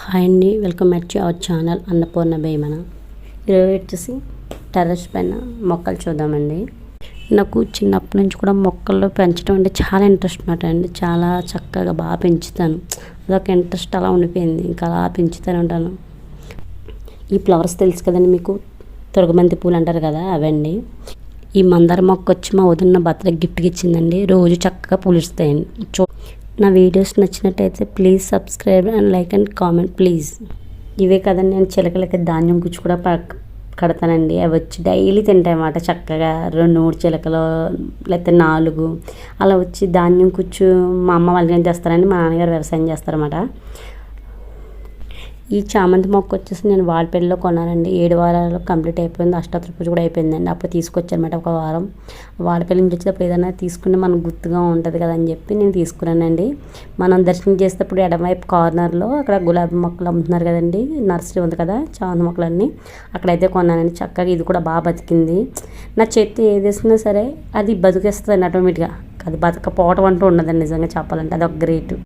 Hi అండి welcome back to our channel Annapurna Bhimana. ఈరోజు వచ్చేసి టెర్రస్ పైన మొక్కలు చూద్దామండి. నాకు చిన్నప్పటి నుంచి కూడా మొక్కలు పెంచడం అంటే చాలా ఇంట్రెస్ట్ అనమాట అండి. చాలా చక్కగా బాగా పెంచుతాను. అదొక ఇంట్రెస్ట్ అలా ఉండిపోయింది. ఇంకా అలా పెంచుతూనే ఉంటాను ఈ ఫ్లవర్స్ తెలుసు కదండి మీకు? తొరగమంతి పూలు అంటారు కదా అవండి. ఈ మందార మొక్క వచ్చి మా వదిన బర్త్డే గిఫ్ట్కి ఇచ్చిందండి. రోజు చక్కగా పూలు ఇస్తాయండి. చూ నా వీడియోస్ నచ్చినట్టయితే please subscribe and like and comment please. ఇవే కదండి నేను చిలకలకి ధాన్యం గుచ్చి కూడా ప- కడతానండి. అవి వచ్చి డైలీ తింటాయన్నమాట. చక్కగా రెండు మూడు చిలకలు లేకపోతే నాలుగు. అలా వచ్చి ధాన్యం కూర్చు మా అమ్మ వాళ్ళు చేస్తారండి మా నాన్నగారు వ్యవసాయం చేస్తారన్నమాట. ఈ చామంతి మొక్క వచ్చేసి నేను వాల్పేటలో కొన్నానండి. ఏడు వారాలు కంప్లీట్ అయిపోయింది. అష్టాత్రి పూజ కూడా అయిపోయిందండి. అప్పుడు తీసుకొచ్చానమాట ఒక వారం. వాడపల్లి నుంచి వచ్చేటప్పుడు ఏదైనా తీసుకుంటే మనకు గుర్తుగా ఉంటుంది కదా అని చెప్పి నేను తీసుకున్నానండి. మనం దర్శనం చేసేటప్పుడు ఎడమవైపు కార్నర్లో అక్కడ గులాబీ మొక్కలు అమ్ముతున్నారు కదండి. నర్సరీ ఉంది కదా చామంతి మొక్కలన్నీ. అక్కడైతే కొన్నానండి. చక్కగా ఇది కూడా బాగా బతికింది. నా చెట్టు ఏది సరే అది బతికేస్తుంది ఆటోమేటిక్గా అది బతకపోవటం అంటూ ఉండదండి నిజంగా చెప్పాలంటే. అది ఒక గ్రేట్.